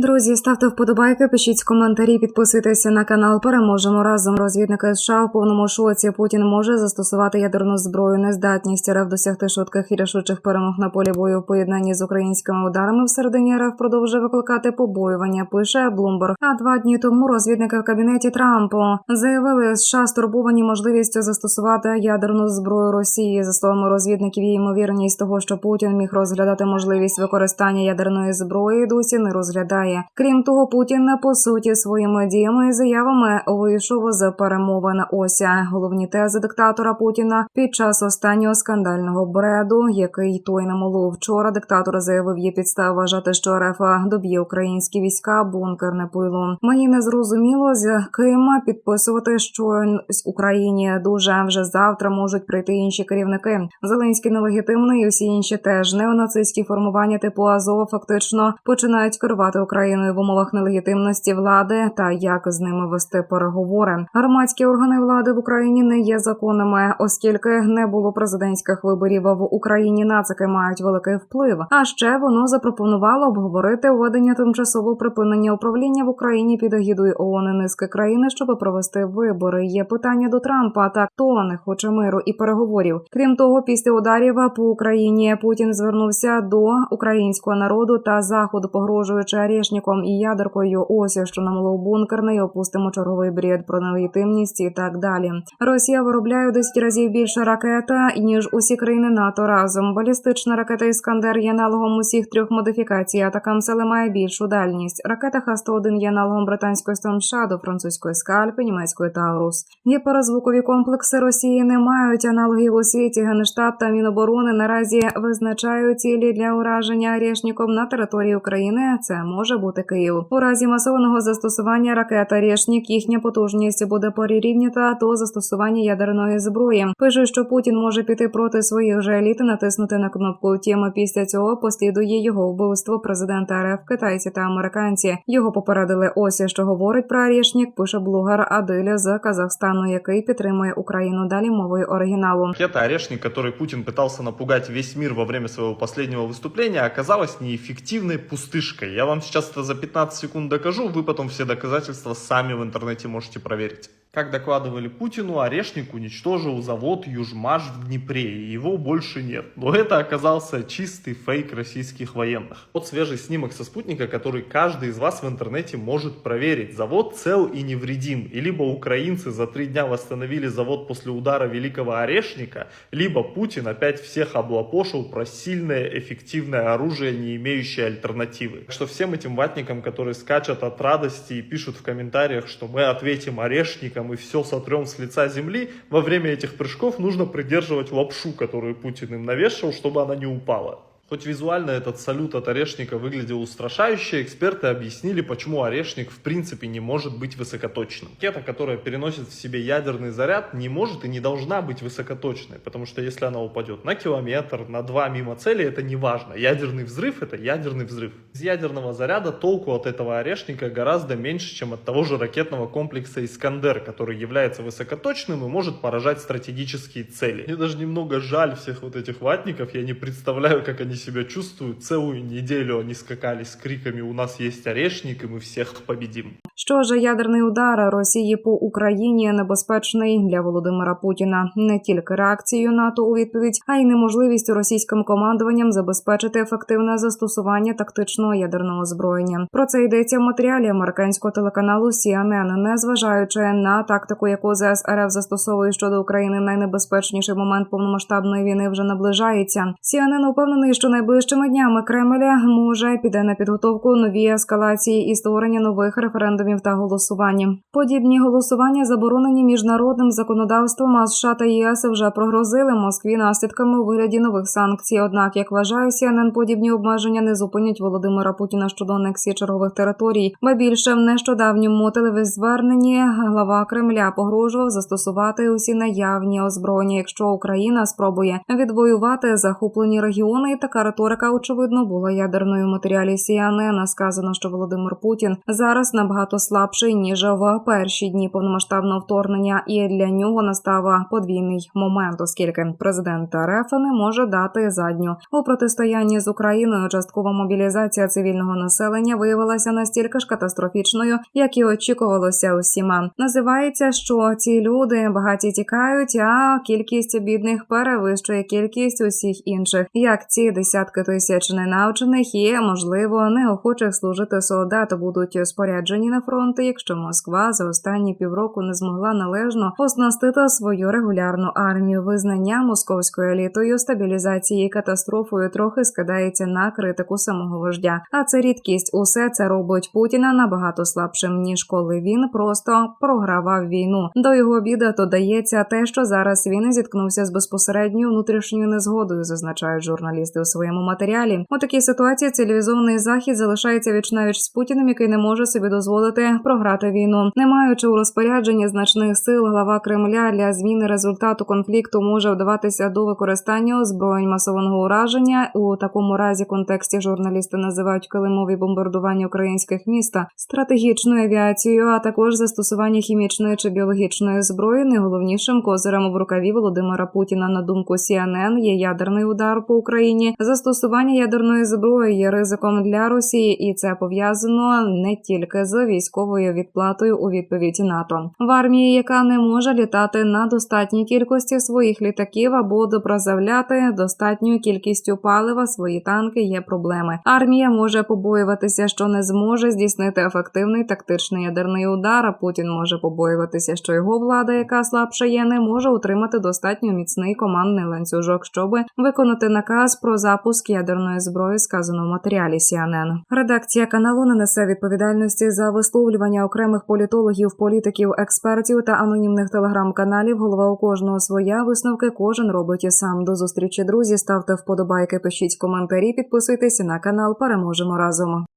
Друзі, ставте вподобайки, пишіть коментарі, підписуйтеся на канал. Переможемо разом. Розвідники США в повному шоці. Путін може застосувати ядерну зброю. Нездатність РФ досягти швидких і рішучих перемог на полі бою в поєднанні з українськими ударами всередині РФ продовжує викликати побоювання. Пише Блумберг. А два дні тому розвідники в кабінеті Трампу заявили, США стурбовані можливістю застосувати ядерну зброю Росії. За словами розвідників, є ймовірність того, що Путін міг розглядати можливість використання ядерної зброї. Досі не розглядає. Крім того, Путін по суті своїми діями і заявами вийшов з перемовин. Ося головні тези диктатора Путіна під час останнього скандального бреду, який той намолов вчора. Диктатор заявив, є підстав вважати, що РФ доб'є українські війська бункерне пило. Мені не зрозуміло з ким підписувати, що Україні дуже вже завтра можуть прийти інші керівники. Зеленський нелегітимний, і всі інші теж неонацистські формування типу Азова фактично починають керувати Україною в умовах нелегітимності влади та як з ними вести переговори. Громадські органи влади в Україні не є законними, оскільки не було президентських виборів в Україні. Нацики мають великий вплив. А ще воно запропонувало обговорити введення тимчасового припинення управління в Україні під егідою ООН і низки країни, щоб провести вибори. Є питання до Трампа. Та хто не хоче миру і переговорів. Крім того, після ударів по Україні Путін звернувся до українського народу та заходу, погрожуючи арешником і ядеркою. Ось що намолов бункерний, опустимо черговий бред про нелегітимність і так далі. Росія виробляє у 10 разів більше ракет, ніж усі країни НАТО разом. Балістична ракета Іскандер є аналогом усіх трьох модифікацій. Атакам сели має більшу дальність. Ракета Х-101 є аналогом британської Shadow, французької Скальпи, німецької Таурус. Гіперзвукові комплекси Росії не мають аналогів у світі. Генштаб та Міноборони наразі визначають цілі для ураження арешником на території України. Це може бути Київ. У разі масованого застосування ракет «Орешник» їхня потужність буде порівнята до застосування ядерної зброї. Пише, що Путін може піти проти своїх же еліт і натиснути на кнопку. Втім, після цього послідує його вбивство президента РФ, китайці та американці. Його попередили. Ось що говорить про «Орешник», Пише блогер Адиля з Казахстану, який підтримує Україну. Далі мовою оригіналу. Ракета «Орешник», которой Путин пытался напугать весь мир во время своего последнего выступления, оказалась неэффективной пустышкой. Я вам сейчас это за 15 секунд докажу, вы потом все доказательства сами в интернете можете проверить. Как докладывали Путину, Орешник уничтожил завод Южмаш в Днепре, и его больше нет. Но это оказался чистый фейк российских военных. Вот свежий снимок со спутника, который каждый из вас в интернете может проверить. Завод цел и невредим. И либо украинцы за три дня восстановили завод после удара Великого Орешника, либо Путин опять всех облапошил про сильное эффективное оружие, не имеющее альтернативы. Так что всем этим ватникам, которые скачут от радости и пишут в комментариях, что мы ответим Орешникам и все сотрем с лица земли, во время этих прыжков нужно придерживать лапшу, которую Путин им навешивал, чтобы она не упала. Хоть визуально этот салют от Орешника выглядел устрашающе, эксперты объяснили, почему Орешник в принципе не может быть высокоточным. Ракета, которая переносит в себе ядерный заряд, не может и не должна быть высокоточной, потому что если она упадет на километр, на два мимо цели, это не важно. Ядерный взрыв это ядерный взрыв. Из ядерного заряда толку от этого Орешника гораздо меньше, чем от того же ракетного комплекса Искандер, который является высокоточным и может поражать стратегические цели. Мне даже немного жаль всех вот этих ватников, я не представляю, как они себя чувствуют. Целую неделю они скакали с криками «У нас есть орешник, и мы всех победим». Що ж ядерний удар Росії по Україні небезпечний для Володимира Путіна не тільки реакцією НАТО у відповідь, а й неможливістю російським командуванням забезпечити ефективне застосування тактичного ядерного озброєння. Про це йдеться в матеріалі американського телеканалу CNN. Незважаючи на тактику, яку ЗС РФ застосовує щодо України, найнебезпечніший момент повномасштабної війни вже наближається. CNN упевнений, що найближчими днями Кремля може піде на підготовку нові ескалації і створення нових референдумів та голосування. Подібні голосування заборонені міжнародним законодавством. А США та ЄС вже прогрозили Москві наслідками у вигляді нових санкцій. Однак, як вважає CNN, подібні обмеження не зупинять Володимира Путіна щодо анексії чергових територій. Ба більше в нещодавньому телевізверненні глава Кремля погрожував застосувати усі наявні озброєння, якщо Україна спробує відвоювати захоплені регіони. І така Така риторика, очевидно, була ядерною матеріалі CNN. Сказано, що Володимир Путін зараз набагато слабший ніж в перші дні повномасштабного вторгнення, і для нього настав подвійний момент, оскільки президент РФ не може дати задню у протистоянні з Україною. Часткова мобілізація цивільного населення виявилася настільки ж катастрофічною, як і очікувалося усіма. Називається, що ці люди багаті тікають, а кількість бідних перевищує кількість усіх інших, як ці десятки тисяч ненавчених і, можливо, неохочих служити солдат будуть споряджені на фронти, якщо Москва за останні півроку не змогла належно оснастити свою регулярну армію. Визнання московською елітою стабілізації катастрофою трохи скидається на критику самого вождя. А це рідкість. Усе це робить Путіна набагато слабшим ніж коли він просто програвав війну. До його біда додається те, що зараз він зіткнувся з безпосередньою внутрішньою незгодою, зазначають журналісти у своєму матеріалі. У такій ситуації цивілізований захід залишається вічнавіч з Путіним, який не може собі дозволити програти війну, не маючи у розпорядженні значних сил, глава Кремля для зміни результату конфлікту може вдаватися до використання озброєнь масованого ураження. У такому разі контексті журналісти називають килимові бомбардування українських міст стратегічною авіацією, а також застосування хімічної чи біологічної зброї. Найголовнішим козирем в рукаві Володимира Путіна на думку CNN є ядерний удар по Україні. Застосування ядерної зброї є ризиком для Росії, і це пов'язано не тільки з військовою відплатою у відповідь НАТО. В армії, яка не може літати на достатній кількості своїх літаків або допрозавляти достатньою кількістю палива свої танки, є проблеми. Армія може побоюватися, що не зможе здійснити ефективний тактичний ядерний удар. А Путін може побоюватися, що його влада, яка слабша є, не може утримати достатньо міцний командний ланцюжок, щоб виконати наказ про запуск ядерної зброї, сказано в матеріалі CNN. Редакція каналу не несе відповідальності за висловлювання окремих політологів, політиків, експертів та анонімних телеграм-каналів. Голова у кожного своя висновки кожен робить і сам. До зустрічі, друзі. Ставте вподобайки, пишіть коментарі, підписуйтесь на канал. Переможемо разом.